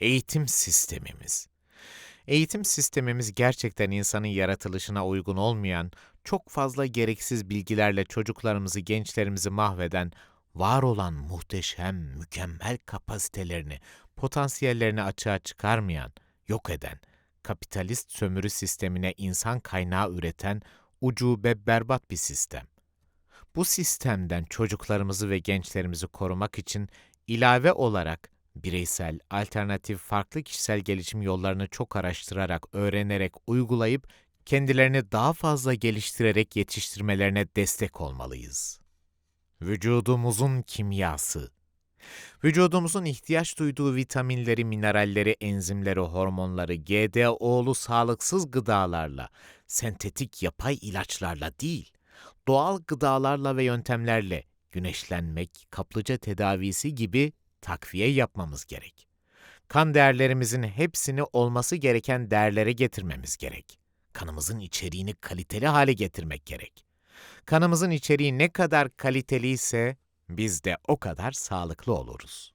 Eğitim sistemimiz. Eğitim sistemimiz gerçekten insanın yaratılışına uygun olmayan, çok fazla gereksiz bilgilerle çocuklarımızı, gençlerimizi mahveden, var olan muhteşem, mükemmel kapasitelerini, potansiyellerini açığa çıkarmayan, yok eden, kapitalist sömürü sistemine insan kaynağı üreten ucube berbat bir sistem. Bu sistemden çocuklarımızı ve gençlerimizi korumak için ilave olarak bireysel, alternatif, farklı kişisel gelişim yollarını çok araştırarak, öğrenerek, uygulayıp kendilerini daha fazla geliştirerek yetiştirmelerine destek olmalıyız. Vücudumuzun kimyası Vücudumuzun ihtiyaç duyduğu vitaminleri, mineralleri, enzimleri, hormonları GDO'lu sağlıksız gıdalarla, sentetik yapay ilaçlarla değil, doğal gıdalarla ve yöntemlerle güneşlenmek, kaplıca tedavisi gibi takviye yapmamız gerek. Kan değerlerimizin hepsini olması gereken değerlere getirmemiz gerek. Kanımızın içeriğini kaliteli hale getirmek gerek. Kanımızın içeriği ne kadar kaliteli ise biz de o kadar sağlıklı oluruz.